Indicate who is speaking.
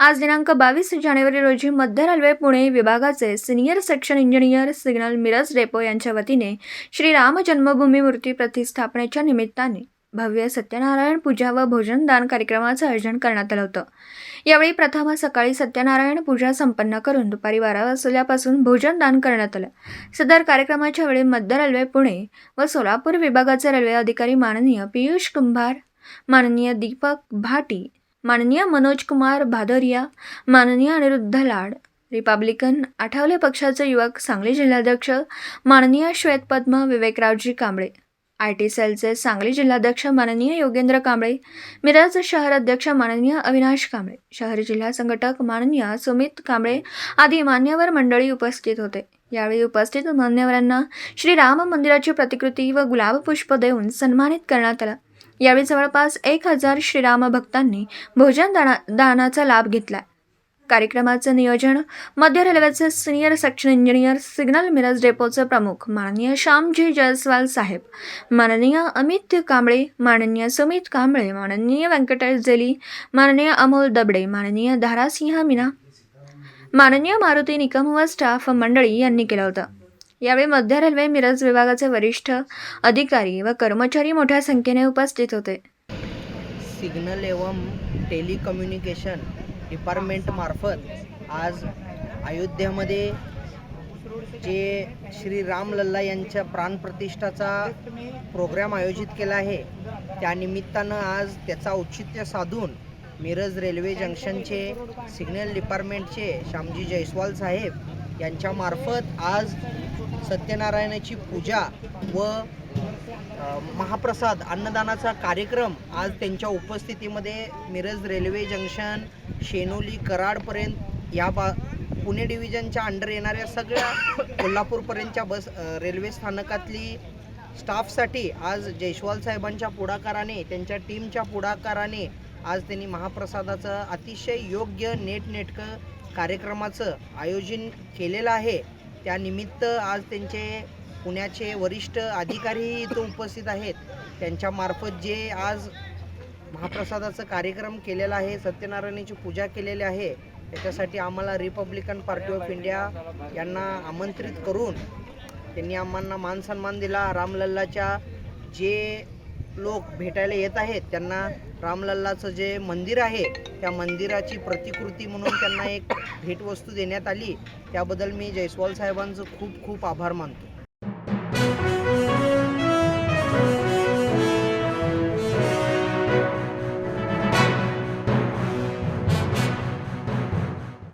Speaker 1: आज दिनांक बावीस जानेवारी रोजी मध्य रेल्वे पुणे विभागाचे senior section engineer signal Miraj depot यांच्या वतीने श्री राम जन्मभूमी मूर्ती प्रतिष्ठापनेच्या निमित्ताने भव्य सत्यनारायण पूजा व भोजनदान कार्यक्रमाचं आयोजन करण्यात आलं होतं. यावेळी प्रथम सकाळी सत्यनारायण पूजा संपन्न करून दुपारी बारा वाजल्यापासून भोजनदान करण्यात आलं. सदर कार्यक्रमाच्या वेळी मध्य रेल्वे पुणे व सोलापूर विभागाचे रेल्वे अधिकारी माननीय पियुष कुंभार माननीय दीपक भाटी माननीय मनोज कुमार भादरिया माननीय अनिरुद्ध लाड रिपब्लिकन आठवले पक्षाचे युवक सांगली जिल्हाध्यक्ष माननीय श्वेतपद्म विवेकरावजी कांबळे आय टी सेलचे सांगली जिल्हाध्यक्ष माननीय योगेंद्र कांबळे मिरज शहर अध्यक्ष माननीय अविनाश कांबळे शहर जिल्हा संघटक माननीय सुमित कांबळे आदी मान्यवर मंडळी उपस्थित होते. यावेळी उपस्थित मान्यवरांना श्री राम मंदिराची प्रतिकृती व गुलाब पुष्प देऊन सन्मानित करण्यात आला. यावेळी जवळपास एक हजार श्रीराम भक्तांनी भोजन दाना दानाचा लाभ घेतला. कार्यक्रमाचं नियोजन मध्य रेल्वेचे senior section engineer signal Miraj डेपोचे प्रमुख माननीय श्यामजी जयस्वाल साहेब माननीय अमित कांबळे माननीय सुमित कांबळे माननीय व्यंकटेश जेली माननीय अमोल दबडे माननीय धारासिंह मीना माननीय मारुती निकम व स्टाफ मंडळी यांनी केलं होतं. यावेळी मध्य रेल्वे मिरज विभागाचे वरिष्ठ अधिकारी व कर्मचारी मोठ्या संख्येने उपस्थित होते.
Speaker 2: सिग्नल एवं टेलिकम्युनिकेशन डिपार्टमेंटमार्फत आज अयोध्यामध्ये जे श्री राम लल्ला यांच्या प्राणप्रतिष्ठाचा प्रोग्राम आयोजित केला आहे त्यानिमित्तानं आज त्याचा औचित्य साधून मिरज रेल्वे जंक्शनचे सिग्नल डिपार्टमेंटचे श्यामजी जयस्वाल साहेब यांच्यामार्फत आज सत्यनारायणाची पूजा व महाप्रसाद अन्नदानाचा कार्यक्रम आज त्यांच्या उपस्थितीमध्ये मिरज रेल्वे जंक्शन शेनोली कराडपर्यंत या बा पुणे डिव्हिजनच्या अंडर येणाऱ्या सगळ्या कोल्हापूरपर्यंतच्या बस रेल्वे स्थानकातली स्टाफसाठी आज जयस्वाल साहेबांच्या पुढाकाराने त्यांच्या टीमच्या पुढाकाराने आज त्यांनी महाप्रसादाचं अतिशय योग्य नेटनेटकं कार्यक्रमाचं आयोजन केलेलं आहे. त्यानिमित्त आज त्यांचे पुण्याचे वरिष्ठ अधिकारीही इथं उपस्थित आहेत. त्यांच्यामार्फत जे आज महाप्रसादाचा कार्यक्रम केलेला आहे सत्यनारायणाची पूजा केलेली आहे त्याच्यासाठी आम्हाला रिपब्लिकन पार्टी ऑफ इंडिया यांना आमंत्रित करून त्यांनी आम्हाला मान सन्मान दिला. रामलल्लाच्या जे लोक भेटायला येत आहेत. त्यांना रामलल्लाचं जे मंदिर आहे त्या मंदिराची प्रतिकृती म्हणून त्यांना एक भेटवस्तू देण्यात आली. त्याबद्दल मी जयस्वाल साहेबांचं खूप खूप आभार मानतो.